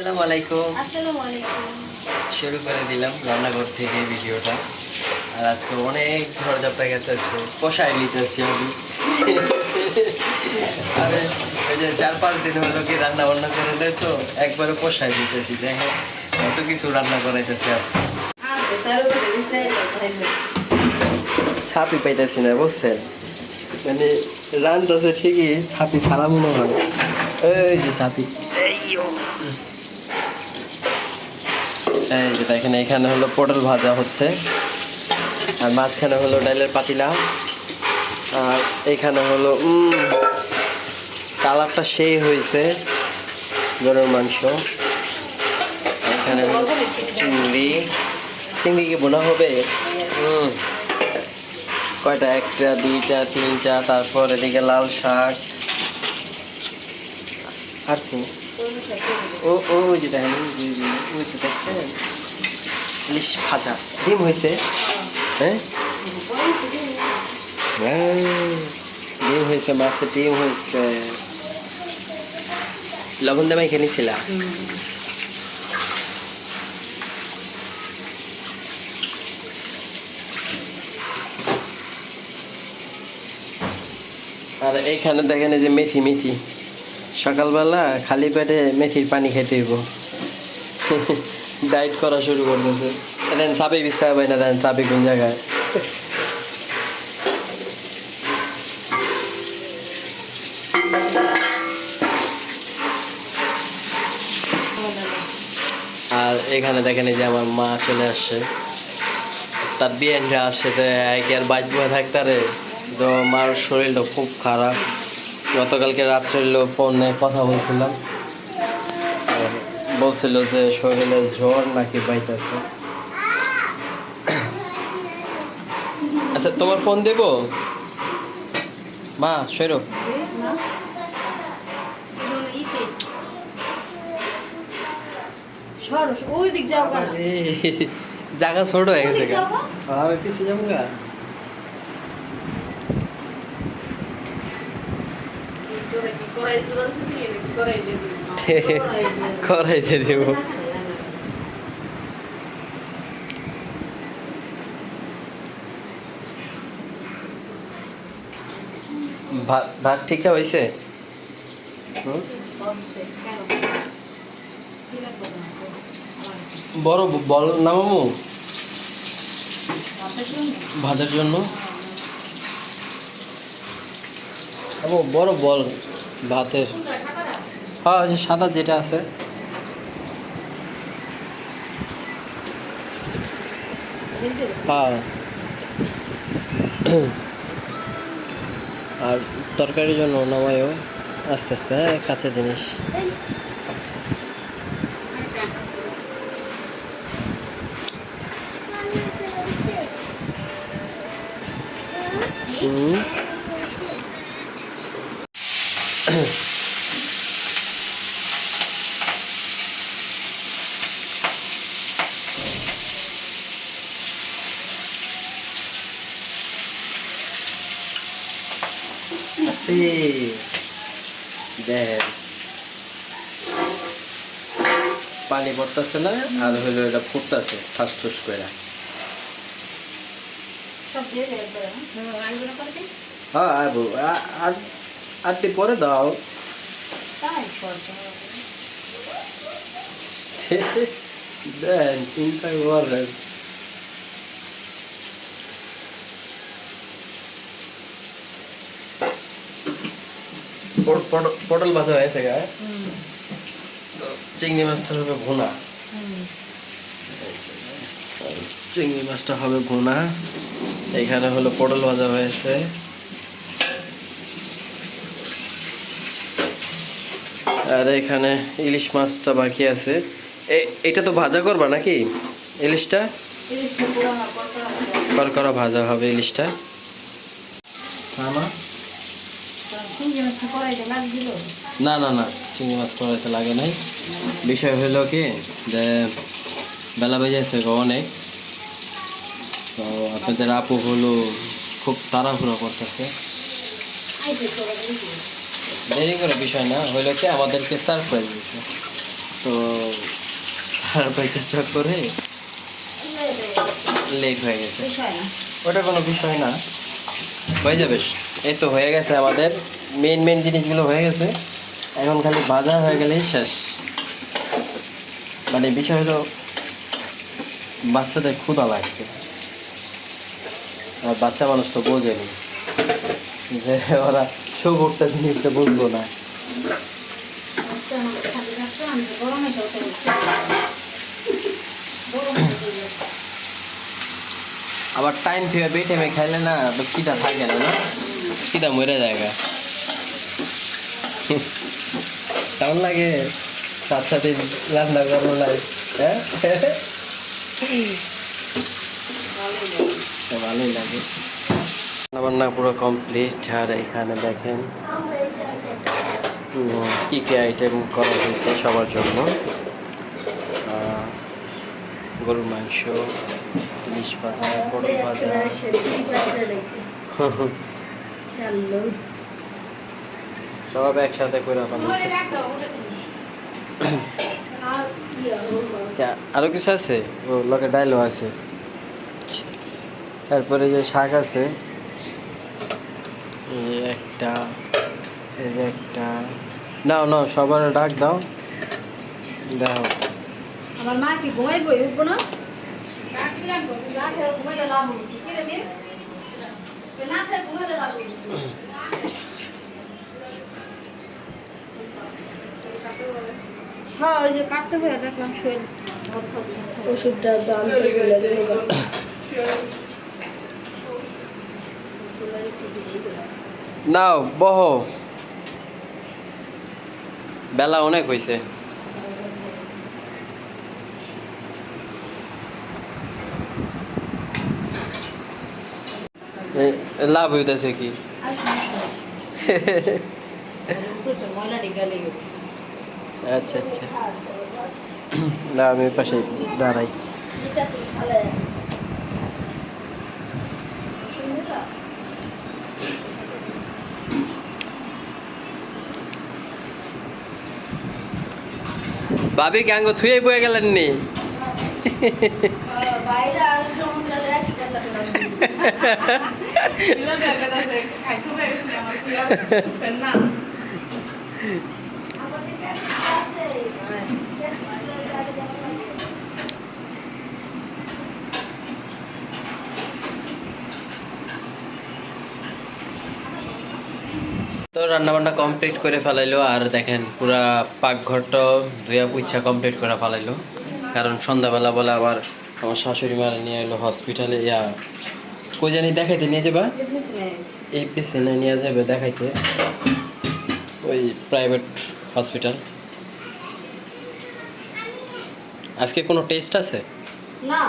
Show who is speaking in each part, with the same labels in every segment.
Speaker 1: আসসালামু আলাইকুম।
Speaker 2: আসসালামু আলাইকুম।
Speaker 1: শুরু করে দিলাম রান্নাঘর থেকে ভিডিওটা। আর আজকে অনেক ঝড় ঝাপটা গেতেছে কষায় নিতেছি আমি। আরে এই যে চার পাঁচ দিন হলো কি রান্না বান্না করে দেয় তো একবারে কষায় দিতেছি দেখেন কত কিছু রান্না করাইতেছি আজকে। ছাপি পাইতেছি না বুঝছেন? মানে রান্নাছে ঠিকই ছাপি ছাড়া মনে হয়। এই যে ছাপি। এই যে দেখেন এখানে হলো পটল ভাজা হচ্ছে। আর মাঝখানে হলো ডালের পাতিলা। আর এখানে হলো কালারটা সেই হয়েছে, গরুর মাংস। এখানে চিংড়ি চিংড়ি। কি বোনা হবে? কয়টা? একটা, দুইটা, তিনটা, তারপর এদিকে লাল শাক। আর কি? ভাজা। ডিম হয়েছে? হ্যাঁ? হ্যাঁ, ডিম হয়েছে মাছের ডিম হয়েছে। লবণ দামাই খেয়েছিলা আর এইখানে দেখেন যে মেথি মেথি। সকালবেলা খালি পেটে মেথির পানি খেতে হইব। ডায়েট করা শুরু করতেছে। দেন চাপি বিছা পাই না, দেন চাপি কোন জায়গায়। আর এখানে দেখেন যে আমার মা চলে আসছে। তার বিয়েনটা আসছে, তো একে আর বাঁচবো থাকতারে তো মার শরীরটা খুব খারাপ। গতকালকে রাত্রে ফোনে কথা বলছিলাম। বলছিল যে শরীরে জ্বর নাকি পাইতেছে আচ্ছা তোমার ফোন দেব? মা সৈর জায়গা ছোট হয়ে গেছে আমি পিছিয়ে যাব গা? ভাত ভাত ঠিক হয়েছে? বড় বল না মামু? ভাতের জন্য? বড় বল ভাতের। যে সাদা যেটা আছে। আর তরকারির জন্য নামায়ও আস্তে আস্তে হ্যাঁ কাঁচা জিনিস। হুম আস্তে দেখ পানি পড়তেছে না আর হইল এটা ফুটতেছে ফাস্ট ফুস করে হ্যাঁ আর পরে দাও। দেন চিন্তা করেন পট- পট- পটল ভাজা হয়েছে গায়ে চিংড়ি মাছটা হবে ভুনা। চিংড়ি মাছটা হবে ভুনা। এখানে হলো পটল ভাজা হয়েছে। আর এখানে ইলিশ মাছটা বাকি আছে। এটা তো ভাজা করবা নাকি? ইলিশটা? করকরা ভাজা। হবে ইলিশটা। না না না না চিংড়ি মাছ করাইতে লাগে নাই। বিষয় হলো কি যে বেলা বেজেছে অনেক। তো আপনাদের আপু হলো খুব তাড়াহুড়ো করতেছে। দেরি করে। বিষয় না হইল কি আমাদেরকে সারপ্রাইজ দিচ্ছে তো আর পয়সা চক করে লেট হয়ে গেছে। ওটা কোনো বিষয় না। হয়ে যাবে। এই তো হয়ে গেছে আমাদের। মেন মেন জিনিসগুলো হয়ে গেছে। এখন খালি ভাজা হয়ে গেলেই শেষ। মানে বিষয় হলো, বাচ্চাদের ক্ষুধা লাগছে। আর বাচ্চা মানুষ তো বোঝেনি যে ওরা সবুরটা জিনিসটা বুঝব না। আবার টাইম ফিরে বে টাইমে খাইলে না খিদা থাকে না খিদা মরে জায়গা কেমন লাগে? সাথে সাথে রান্না করব লাগে হ্যাঁ? ভালোই লাগে। রান্না বান্না পুরো কমপ্লিট আর এখানে দেখেন কি কি আইটেম করা হয়েছে সবার জন্য। গরুর মাংস ইলিশ ভাজা পটল ভাজা। সব একসাথে করে ফেলেছে আরও কিছু আছে? ও লোকে ডাইলও আছে। তারপরে যে শাক আছে, এই একটা, এই যে একটা। নাও নাও, সবার ডাক দাও। দাও।
Speaker 2: আমার মা কি ঘুমাই বই? উঠবো না? না লাভ হবে। হ্যাঁ ওই যে কাটতে হবে দেখলাম শরীর
Speaker 3: ওষুধটার তো বলে
Speaker 1: নাও বহ। বেলা অনেক হয়েছে লাভ হইতেছে কি?
Speaker 2: ময়লা ঢেকে লেগে
Speaker 1: আচ্ছা আচ্ছা। না আমি পাশে দাঁড়াই। ভাবি ক্যাঙ্গ থুয়ে বয়ে গেলেন নি?
Speaker 3: বাইরে আর সমুদ্রে একই কথা
Speaker 1: তো রান্না বান্না কমপ্লিট করে ফেলাইলো আর দেখেন পুরা পাকঘরটা ধুয়া পুইছা কমপ্লিট করে ফেলাইলো। কারণ সন্ধ্যাবেলা বলে আবার আমার শাশুড়ি মারা নিয়ে এলো হসপিটালে ইয়া কই জানি দেখাইতে নিয়ে যাবা? এই পিছনে নিয়ে যাবে দেখাইতে। ওই প্রাইভেট হসপিটাল আজকে কোনো টেস্ট আছে?
Speaker 2: না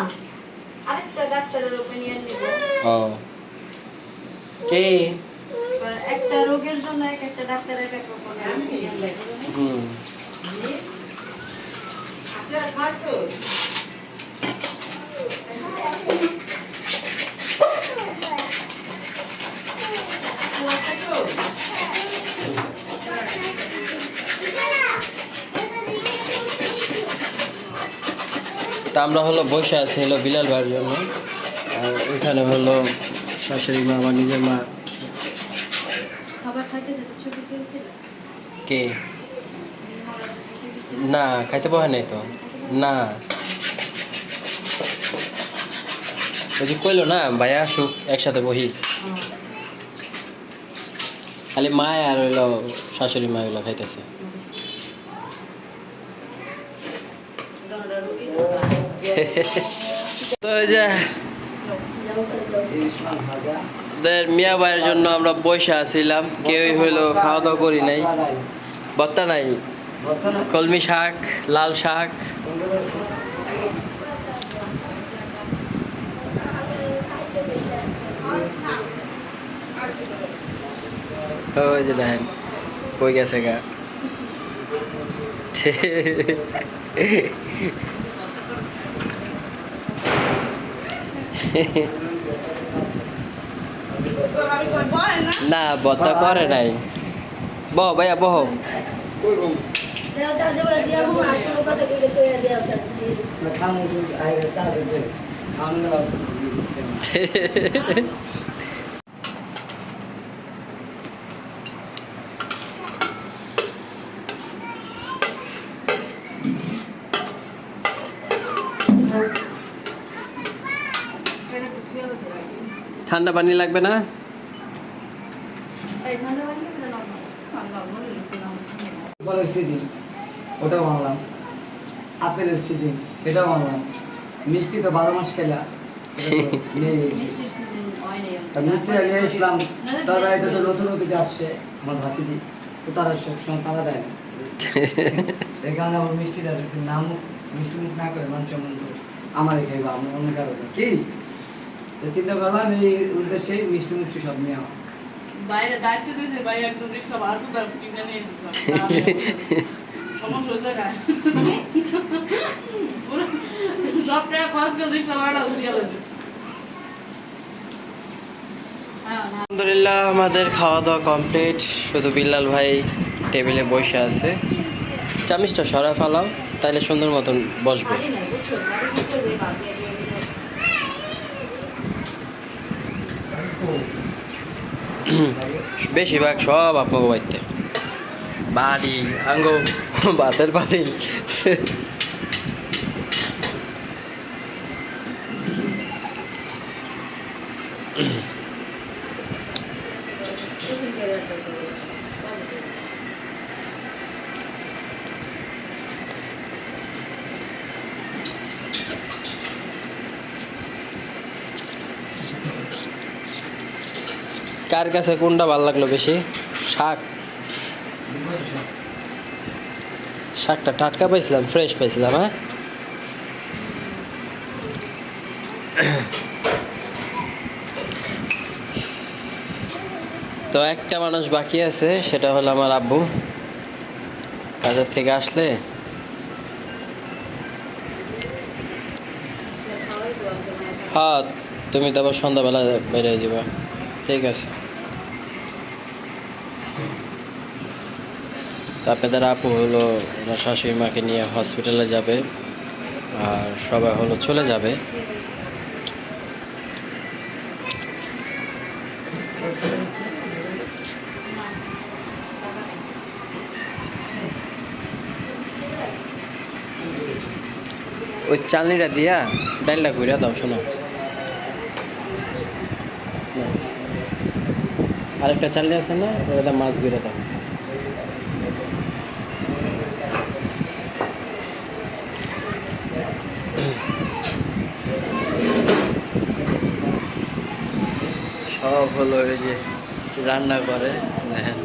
Speaker 2: আরেকটা ডাক্তারের ওপিনিয়ন নিব।
Speaker 1: ও। কে?
Speaker 2: একটা রোগের জন্য এক একটা ডাক্তারের এক এক
Speaker 1: হুম। তা আমরা হলো বসে আছি হলো বিলাল ভাইয়ের জন্য। আর ওইখানে হলো শাশুড়ি মা আমার নিজের মা
Speaker 2: খাবার খাইতেছে তো ছবি তুলছিল
Speaker 1: কে? না, খাইতে পাওয়া নাই তো। না। ওই যে কইলো না, ভাইয়া আসুক, একসাথে বহি। খালি মা আর হইল শাশুড়ি মা হইল খাইতেছে। মিয়া ভাইয়ের জন্য আমরা বসে আছিলাম কেউই হইল খাওয়া দাওয়া করি নাই। ভত্তা নাই। কলমি শাক, লাল শাক। ওই যে দেখেন, কই গেছে গা? না ভত্তা করে নাই। বহ ভাইয়া বহ। ঠান্ডা পানি লাগবে না?
Speaker 2: ঠান্ডা পানি খেতে নরমাল ঠান্ডা বলে দিছিলাম
Speaker 4: ফলের সিজন ওটাও আপেলের সিজন এটাও আনলাম। মিষ্টি তো বারো মাস খেলা। নিয়ে এসলাম তার বাড়িতে তো নতুন অতিথি আসছে আমার ভাতিজি। তো তারা সবসময় পালা দেয় না। এই কারণে আমার মিষ্টিটা একটু নাম মিষ্টি মুখ না করে মানুষের মন তো আমারই খাইবা আমি অন্য কারও কি? চিন্তা করলাম এই উদ্দেশ্যে মিষ্টি মুষ্টি সব নেওয়া।
Speaker 3: বাইরে দায়িত্ব দিয়েছে ভাই একদম রিক্সা ভাড়া তো তার কিনে নিয়ে সমস্যা হয়ে যায় সব টাকা খরচ করে রিক্সা ভাড়াটা উঠে গেল।
Speaker 2: হ্যাঁ
Speaker 1: আলহামদুলিল্লাহ আমাদের খাওয়া দাওয়া কমপ্লিট শুধু বিল্লাল ভাই টেবিলে বসে আছে। চামিচটা সরা ফেলাও তাইলে সুন্দর মতন বসবে
Speaker 2: পারি নাই বুঝছ পারি বুঝছ যে বাকি দিয়ে
Speaker 1: বেশিরভাগ সব আপনাকে বাড়িতে বাড়ি আঙ্গ ভাতের পাতিল। কার কাছে কোনটা ভালো লাগল বেশি? শাক? শাকটা টাটকা পাইছিলাম ফ্রেশ পাইছিলাম হ্যাঁ? তো একটা মানুষ বাকি আছে, সেটা হলো আমার আব্বু। কাজের থেকে আসলে হ্যাঁ তুমি তো আবার সন্ধ্যাবেলা বেরিয়ে যাবে ঠিক আছে। তো আপনাদের আপু হলো ওনার শাশুড়ি মাকে নিয়ে হসপিটালে যাবে আর সবাই হলো চলে যাবে। ওই চালনিটা দিয়া ডালটা ঘুরে দাও, শোনো। আরেকটা চালনি আছে না? ওটা মাছগুলো দাও। সব হলো এই যে রান্না করে দেখেন